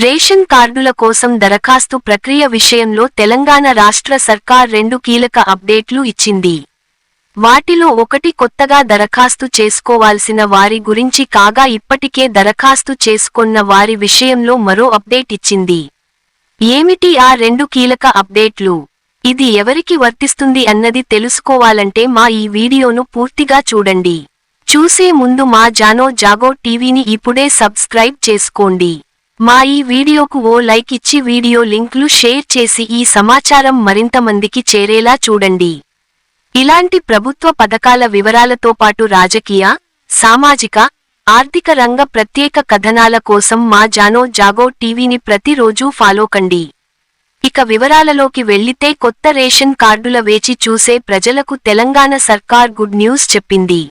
Ration కార్డుల కోసం దరఖాస్తు ప్రక్రియ విషయంలో తెలంగాణ రాష్ట్ర సర్కార్ రెండు కీలక అప్డేట్లు ఇచ్చింది. వాటిలో ఒకటి కొత్తగా దరఖాస్తు చేసుకోవాల్సిన వారి గురించి కాగా ఇప్పటికే దరఖాస్తు చేసుకొన్న వారి విషయంలో మరో అప్డేట్ ఇచ్చింది. ఏమిటి ఆ రెండు కీలక అప్డేట్లు? ఇది ఎవరికి వర్తిస్తుంది అన్నది తెలుసుకోవాలంటే మా ఈ వీడియోను పూర్తిగా చూడండి. చూసే ముందు మా జానో జాగో టీవీని ఇప్పుడే సబ్స్క్రైబ్ చేసుకోండి. మా ఈ వీడియోకు ఓ లైక్ ఇచ్చి వీడియో లింక్లు షేర్ చేసి ఈ సమాచారం మరింత మందికి చేరేలా చూడండి. ఇలాంటి ప్రభుత్వ పథకాల వివరాలతో పాటు రాజకీయ సామాజిక ఆర్థిక రంగ ప్రత్యేక కథనాల కోసం మా జానో జాగో టీవీని ప్రతిరోజూ ఫాలో కండి. ఇక వివరాలలోకి వెళ్ళితే కొత్త రేషన్ కార్డుల వేచి చూసే ప్రజలకు తెలంగాణ సర్కార్ గుడ్ న్యూస్ చెప్పింది.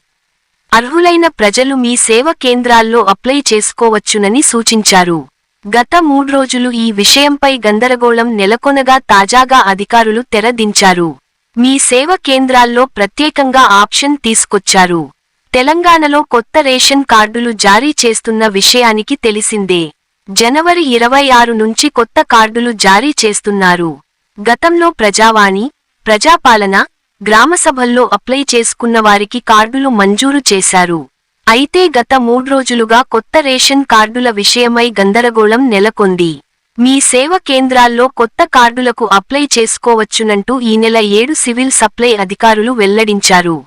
అర్హులైన ప్రజలు మీ సేవ కేంద్రాల్లో అప్లై చేసుకోవచ్చునని సూచించారు. గత మూడు రోజులు ఈ విషయంపై గందరగోళం నెలకొనగా తాజాగా అధికారులు తెరదించారు. మీ సేవ కేంద్రాల్లో ప్రత్యేకంగా ఆప్షన్ తీసుకొచ్చారు. తెలంగాణలో కొత్త రేషన్ కార్డులు జారీ చేస్తున్న విషయానికి తెలిసిందే. జనవరి ఇరవై ఆరు నుంచి కొత్త కార్డులు జారీ చేస్తున్నారు. గతంలో ప్రజావాణి ప్రజాపాలన గ్రామసభల్లో అప్లై చేసుకున్న వారికి కార్డులు మంజూరు చేశారు. అయితే గత మూడ్రోజులుగా కొత్త రేషన్ కార్డుల విషయమై గందరగోళం నెలకొంది. మీ సేవ కేంద్రాల్లో కొత్త కార్డులకు అప్లై చేసుకోవచ్చునంటూ ఈ నెల ఏడు సివిల్ సప్లై అధికారులు వెల్లడించారు.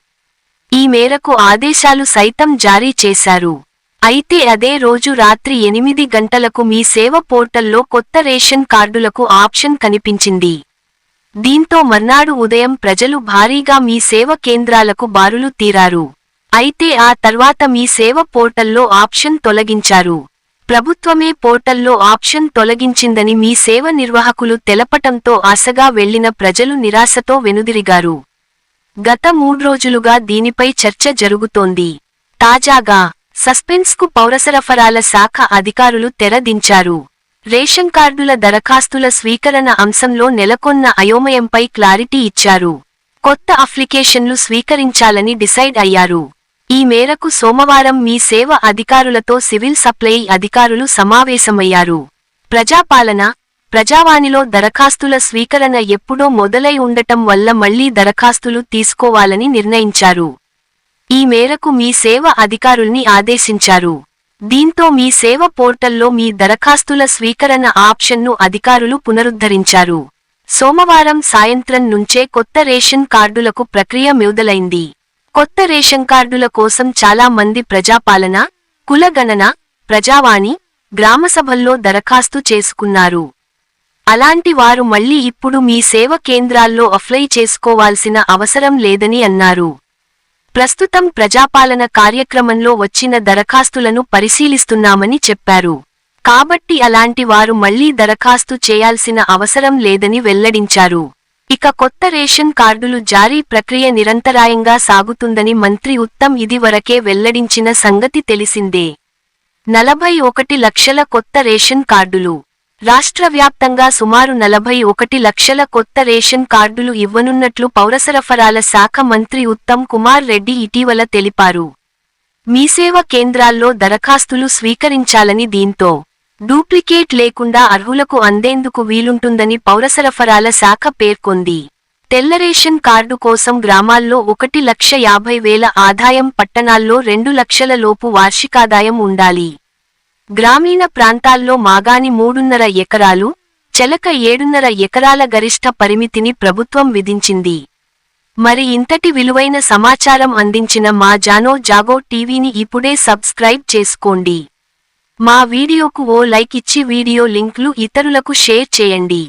ఈ మేరకు ఆదేశాలు సైతం జారీ చేశారు. అయితే అదే రోజు రాత్రి ఎనిమిది గంటలకు మీ సేవ పోర్టల్లో కొత్త రేషన్ కార్డులకు ఆప్షన్ కనిపించింది. దీంతో మర్నాడు ఉదయం ప్రజలు భారీగా మీ సేవ కేంద్రాలకు బారులు తీరారు. అయితే ఆ తర్వాత మీ సేవ పోర్టల్లో ఆప్షన్ తొలగించారు. ప్రభుత్వమే పోర్టల్లో ఆప్షన్ తొలగించిందని మీ సేవ నిర్వాహకులు తెలపటంతో ఆశగా వెళ్ళిన ప్రజలు నిరాశతో వెనుదిరిగారు. గత మూడ్రోజులుగా దీనిపై చర్చ జరుగుతోంది. తాజాగా సస్పెన్స్కు పౌరసరఫరాల శాఖ అధికారులు తెరదించారు. రేషన్ కార్డుల దరఖాస్తుల స్వీకరణ అంశంలో నెలకొన్న అయోమయంపై క్లారిటీ ఇచ్చారు. కొత్త అప్లికేషన్లు స్వీకరించాలని డిసైడ్ అయ్యారు. ఈ మేరకు సోమవారం మీ సేవ అధికారులతో సివిల్ సప్లై అధికారులు సమావేశమయ్యారు. ప్రజాపాలన ప్రజావాణిలో దరఖాస్తుల స్వీకరణ ఎప్పుడో మొదలై ఉండటం వల్ల మళ్ళీ దరఖాస్తులు తీసుకోవాలని నిర్ణయించారు. ఈ మేరకు మీ సేవ అధికారుల్ని ఆదేశించారు. దీంతో మీ సేవ పోర్టల్లో మీ దరఖాస్తుల స్వీకరణ ఆప్షన్ను అధికారులు పునరుద్ధరించారు. సోమవారం సాయంత్రం నుంచే కొత్త రేషన్ కార్డులకు ప్రక్రియ మొదలైంది కొత్త రేషన్ కార్డుల కోసం చాలా మంది ప్రజాపాలన కులగణన ప్రజావాణి గ్రామసభల్లో దరఖాస్తు చేసుకున్నారు. అలాంటి వారు మళ్ళీ ఇప్పుడు మీ సేవ కేంద్రాల్లో అప్లై చేసుకోవాల్సిన అవసరం లేదని అన్నారు. ప్రస్తుతం ప్రజాపాలన కార్యక్రమంలో వచ్చిన దరఖాస్తులను పరిశీలిస్తున్నామని చెప్పారు. కాబట్టి అలాంటి వారు మళ్ళీ దరఖాస్తు చేయాల్సిన అవసరం లేదని వెల్లడించారు. ఇక కొత్త రేషన్ కార్డులు జారీ ప్రక్రియ నిరంతరాయంగా సాగుతుందని మంత్రి ఉత్తమ్ ఇదివరకే వెల్లడించిన సంగతి తెలిసిందే. నలభై ఒకటి లక్షల కొత్త రేషన్ కార్డులు. రాష్ట్ర వ్యాప్తంగా సుమారు నలభై ఒకటి లక్షల కొత్త రేషన్ కార్డులు ఇవ్వనున్నట్లు పౌరసరఫరాల శాఖ మంత్రి ఉత్తమ్ కుమార్ రెడ్డి ఇటీవల తెలిపారు. మీసేవ కేంద్రాల్లో దరఖాస్తులు స్వీకరించాలని దీంతో డూప్లికేట్ లేకుండా అర్హులకు అందేందుకు వీలుంటుందని పౌరసరఫరాల శాఖ పేర్కొంది. తెల్లరేషన్ కార్డు కోసం గ్రామాల్లో ఒకటి లక్ష యాభై వేల ఆదాయం పట్టణాల్లో రెండు లక్షల లోపు వార్షికాదాయం ఉండాలి. గ్రామీణ ప్రాంతాల్లో మాగాని మూడున్నర ఎకరాలు చెలక ఏడున్నర ఎకరాల గరిష్ట పరిమితిని ప్రభుత్వం విధించింది. మరి ఇంతటి విలువైన సమాచారం అందించిన మా జానో జాగో టీవీని ఇప్పుడే సబ్స్క్రైబ్ చేసుకోండి. మా వీడియోకు ఓ లైక్ ఇచ్చి వీడియో లింక్లు ఇతరులకు షేర్ చేయండి.